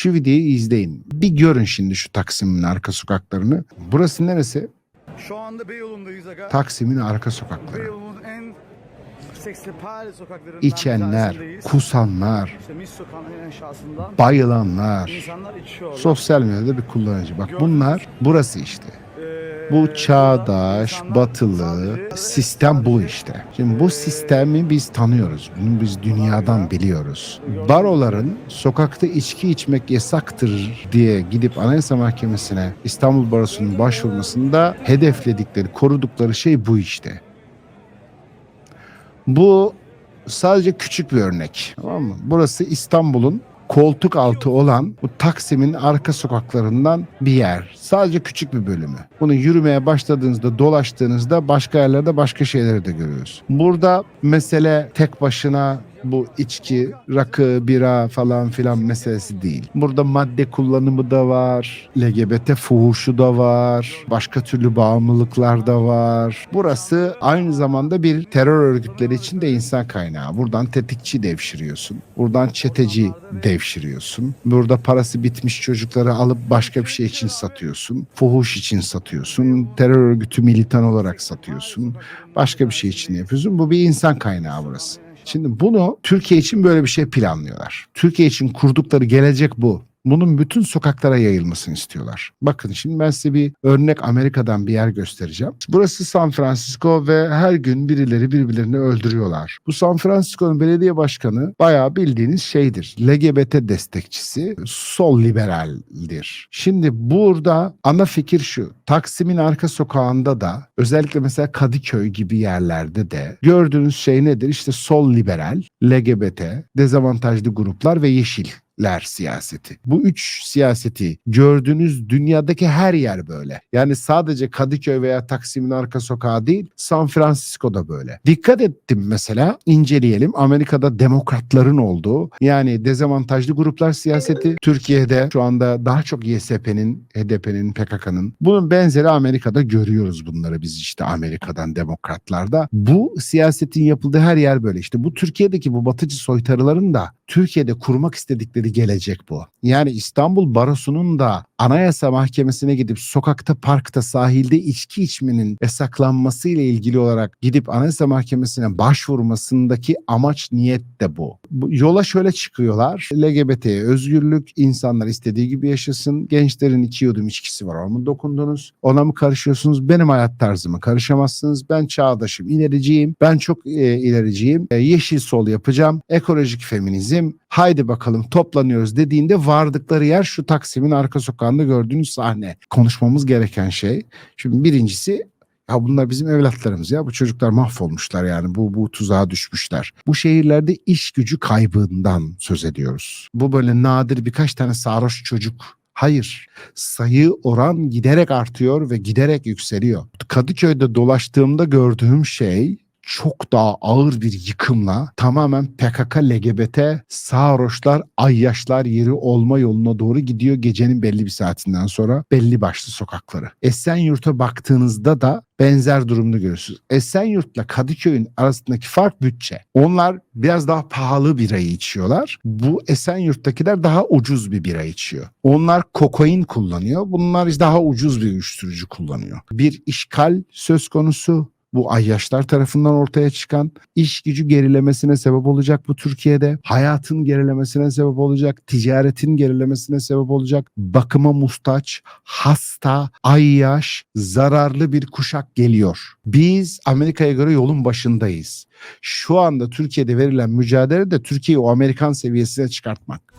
Şu videoyu izleyin. Bir görün şimdi şu Taksim'in arka sokaklarını. Burası neresi? Şu anda Beyoğlu'ndayız aga. Taksim'in arka sokakları. Beyoğlu'nun en seksapal sokaklarından İçenler, kusanlar, İşte Mis Sokağı'nın en aşağısından bayılanlar. insanlar içiyorlar. Sosyal medyada bir kullanıcı. Bak bunlar burası işte. Bu çağdaş, batılı sistem bu işte. Şimdi bu sistemi biz tanıyoruz. Bunu biz dünyadan biliyoruz. Baroların sokakta içki içmek yasaktır diye gidip Anayasa Mahkemesi'ne İstanbul Barosu'nun başvurmasında hedefledikleri, korudukları şey bu işte. Bu sadece küçük bir örnek. Tamam mı? Burası İstanbul'un koltuk altı olan bu Taksim'in arka sokaklarından bir yer. Sadece küçük bir bölümü. Bunu yürümeye başladığınızda, dolaştığınızda başka yerlerde başka şeyleri de görüyoruz. Burada mesele tek başına bu içki, rakı, bira falan filan meselesi değil. Burada madde kullanımı da var, LGBT fuhuşu da var, başka türlü bağımlılıklar da var. Burası aynı zamanda bir terör örgütleri için de insan kaynağı. Buradan tetikçi devşiriyorsun. Buradan çeteci devşiriyorsun. Burada parası bitmiş çocukları alıp başka bir şey için satıyorsun. Fuhuş için satıyorsun. Terör örgütü militan olarak satıyorsun. Başka bir şey için yapıyorsun. Bu bir insan kaynağı burası. Şimdi bunu Türkiye için böyle bir şey planlıyorlar. Türkiye için kurdukları gelecek bu. Bunun bütün sokaklara yayılmasını istiyorlar. Bakın şimdi ben size bir örnek Amerika'dan bir yer göstereceğim. Burası San Francisco ve her gün birileri birbirlerini öldürüyorlar. Bu San Francisco'nun belediye başkanı bayağı bildiğiniz şeydir. LGBT destekçisi, sol liberaldir. Şimdi burada ana fikir şu. Taksim'in arka sokağında da özellikle mesela Kadıköy gibi yerlerde de gördüğünüz şey nedir? İşte sol liberal, LGBT, dezavantajlı gruplar ve yeşil ler siyaseti. Bu üç siyaseti gördüğünüz dünyadaki her yer böyle. Yani sadece Kadıköy veya Taksim'in arka sokağı değil, San Francisco'da böyle. Dikkat ettim mesela, inceleyelim. Amerika'da demokratların olduğu, yani dezavantajlı gruplar siyaseti Türkiye'de şu anda daha çok YSP'nin, HDP'nin, PKK'nın. Bunun benzeri Amerika'da görüyoruz bunları biz işte Amerika'dan demokratlarda. Bu siyasetin yapıldığı her yer böyle. İşte bu Türkiye'deki bu batıcı soytarıların da Türkiye'de kurmak istedikleri gelecek bu. Yani İstanbul Barosu'nun da Anayasa Mahkemesi'ne gidip sokakta, parkta, sahilde içki içmenin yasaklanması ile ilgili olarak gidip Anayasa Mahkemesi'ne başvurmasındaki amaç niyet de bu. yola şöyle çıkıyorlar. LGBT'ye özgürlük, insanlar istediği gibi yaşasın. Gençlerin iki yudum içkisi var. Ona dokundunuz? Ona mı karışıyorsunuz? Benim hayat tarzıma karışamazsınız. Ben çağdaşım, ilericiyim. Ben çok e, ilericiyim. E, yeşil sol yapacağım. Ekolojik feminizm. Haydi bakalım toplanıyoruz dediğinde vardıkları yer şu Taksim'in arka sokağında gördüğünüz sahne. Konuşmamız gereken şey. Şimdi birincisi ya bunlar bizim evlatlarımız ya bu çocuklar mahvolmuşlar yani bu bu tuzağa düşmüşler. Bu şehirlerde iş gücü kaybından söz ediyoruz. Bu böyle nadir birkaç tane sarhoş çocuk Hayır. Sayı oran giderek artıyor ve giderek yükseliyor. Kadıköy'de dolaştığımda gördüğüm şey çok daha ağır bir yıkımla tamamen PKK, LGBT, sarhoşlar, ayyaşlar yeri olma yoluna doğru gidiyor gecenin belli bir saatinden sonra belli başlı sokakları. Esenyurt'a baktığınızda da benzer durumda görürsünüz. Esenyurt'la Kadıköy'ün arasındaki fark bütçe. Onlar biraz daha pahalı birayı içiyorlar. Bu Esenyurt'takiler daha ucuz bir bira içiyor. Onlar kokain kullanıyor. Bunlar daha ucuz bir uyuşturucu kullanıyor. Bir işgal söz konusu bu ayyaşlar tarafından ortaya çıkan iş gücü gerilemesine sebep olacak bu Türkiye'de. Hayatın gerilemesine sebep olacak, ticaretin gerilemesine sebep olacak. Bakıma muhtaç, hasta, ayyaş, zararlı bir kuşak geliyor. Biz Amerika'ya göre yolun başındayız. Şu anda Türkiye'de verilen mücadele de Türkiye'yi o Amerikan seviyesine çıkartmak.